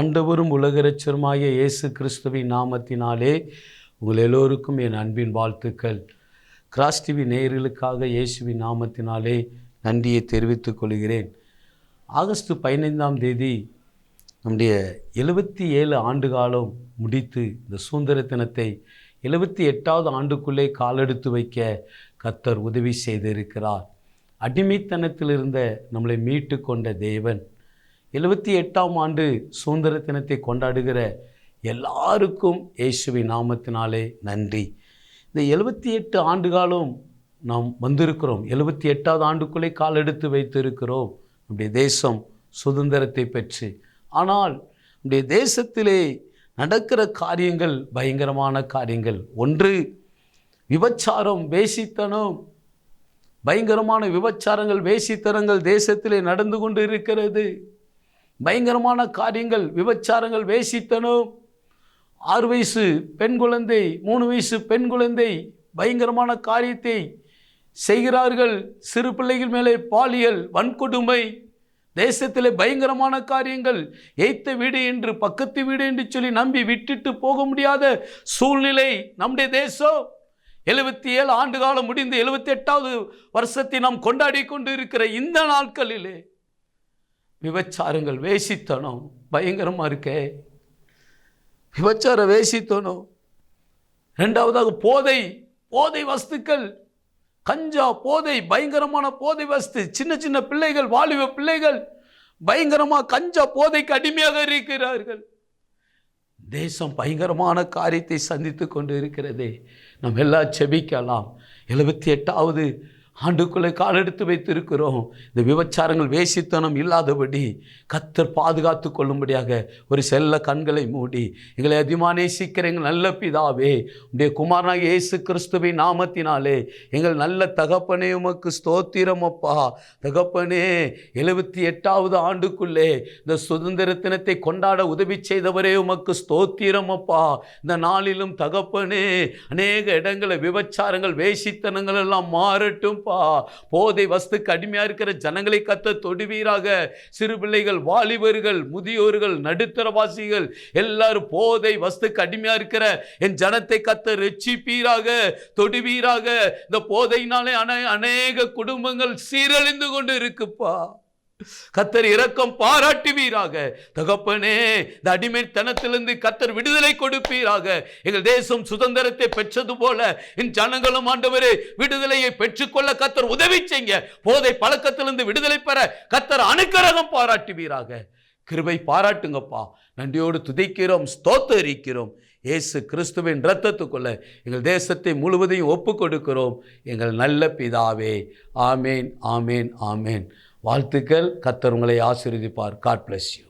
ஆண்டவரும் உலகரட்சருமாய இயேசு கிறிஸ்துவின் நாமத்தினாலே உங்கள் எல்லோருக்கும் என் அன்பின் வாழ்த்துக்கள். கிராஸ் டிவி நேயர்களுக்காக இயேசுவின் நாமத்தினாலே நன்றியை தெரிவித்துக் கொள்கிறேன். ஆகஸ்ட் பதினைந்தாம் தேதி நம்முடைய எழுபத்தி ஏழு ஆண்டு காலம் முடித்து இந்த சுதந்திர தினத்தை எழுபத்தி எட்டாவது ஆண்டுக்குள்ளே காலெடுத்து வைக்க கத்தர் உதவி செய்திருக்கிறார். அடிமைத்தனத்தில் இருந்த நம்மளை மீட்டு கொண்ட தேவன் எழுபத்தி எட்டாம் ஆண்டு சுதந்திர தினத்தை கொண்டாடுகிற எல்லாருக்கும் இயேசுவின் நாமத்தினாலே நன்றி. இந்த எழுபத்தி எட்டு ஆண்டு காலம் நாம் வந்திருக்கிறோம். எழுபத்தி எட்டாவது ஆண்டுக்குள்ளே கால் எடுத்து வைத்திருக்கிறோம். நம்முடைய தேசம் சுதந்திரத்தை பெற்று. ஆனால் நம்முடைய தேசத்திலே நடக்கிற காரியங்கள் பயங்கரமான காரியங்கள். ஒன்று விபச்சாரம் வேசித்தனம். பயங்கரமான விபச்சாரங்கள் வேசித்தனங்கள் தேசத்திலே நடந்து கொண்டு இருக்கிறது. பயங்கரமான காரியங்கள் விபச்சாரங்கள் வேசித்தனம். ஆறு வயசு பெண் குழந்தை மூணு வயசு பெண் குழந்தை பயங்கரமான காரியத்தை செய்கிறார்கள். சிறு பிள்ளைகள் மேலே பாலியல் வன்கொடுமை தேசத்தில் பயங்கரமான காரியங்கள். எய்த்த வீடு என்று பக்கத்து வீடு என்று சொல்லி நம்பி விட்டுட்டு போக முடியாத சூழ்நிலை நம்முடைய தேசம். எழுபத்தி ஏழு ஆண்டு காலம் முடிந்து எழுபத்தி எட்டாவது வருஷத்தை நாம் கொண்டாடி கொண்டு இருக்கிற இந்த நாட்களிலே விபச்சாரங்கள் வேசித்தனம். பயங்கரமாக இருக்கே. விபச்சார வேசித்தனம். ரெண்டாவதாக போதை போதை வஸ்துக்கள். கஞ்சா போதை பயங்கரமான போதை வஸ்து சின்ன சின்ன பிள்ளைகள் வாலிப பிள்ளைகள் பயங்கரமாக கஞ்சா போதைக்கு அடிமையாக இருக்கிறார்கள். தேசம் பயங்கரமான காரியத்தை சந்தித்து கொண்டு இருக்கிறதே நம்ம எல்லாம் செபிக்கலாம். எழுபத்தி எட்டாவது ஆண்டுக்குள்ளே காலெடுத்து வைத்திருக்கிறோம். இந்த விபச்சாரங்கள் வேசித்தனம் இல்லாதபடி கத்தர் பாதுகாத்து கொள்ளும்படியாக ஒரு செல்ல கண்களை மூடி எங்களை அதிகமாக நேசிக்கிற எங்கள் நல்ல பிதாவே உடைய குமாரனாக இயேசு கிறிஸ்துவை நாமத்தினாலே எங்கள் நல்ல தகப்பனே உமக்கு ஸ்தோத்திரம் அப்பா. தகப்பனே எழுபத்தி எட்டாவது ஆண்டுக்குள்ளே இந்த சுதந்திர தினத்தை கொண்டாட உதவி செய்தவரே உமக்கு ஸ்தோத்திரம் அப்பா. இந்த நாளிலும் தகப்பனே அநேக இடங்களில் விபச்சாரங்கள் வேசித்தனங்கள் எல்லாம் மாறட்டும் அப்பா போதை வஸ்துக்கு அடிமையாக இருக்கிற ஜனங்களை கத்த தொடுவீராக. சிறு பிள்ளைகள் வாலிபர்கள் முதியோர்கள் நடுத்தரவாசிகள் எல்லாரும் போதை வஸ்துக்கு அடிமையாக இருக்கிற என் ஜனத்தை கத்த ரட்சிப்பீராக தொடுவீராக. இந்த போதையினாலே அனே அநேக குடும்பங்கள் சீரழிந்து கொண்டு இருக்குப்பா. கத்தர் இரக்கம் பாராட்டுவீராக. தகப்பனே இந்த அடிமைத்தனத்திலிருந்து கத்தர் விடுதலை கொடுப்பீராக. எங்கள் தேசம் சுதந்திரத்தை பெற்றது போல என் ஜனங்களும் ஆண்டவரே விடுதலையை பெற்றுக்கொள்ள கத்தர் உதவி செய்ய போதை பழக்கத்திலிருந்து விடுதலை பெற கத்தர் அனுக்கிரகம் பாராட்டுவீராக. கிருபை பாராட்டுங்கப்பா. நன்றியோடு துதிக்கிறோம் ஸ்தோத்தரிக்கிறோம். இயேசு கிறிஸ்துவின் இரத்தத்துக்குள்ள எங்கள் தேசத்தை முழுவதையும் ஒப்பு கொடுக்கிறோம் எங்கள் நல்ல பிதாவே. ஆமேன் ஆமேன் ஆமேன். வாழ்த்துக்கள். கத்தர் உங்களை ஆசீர்வதிப்பார். God bless you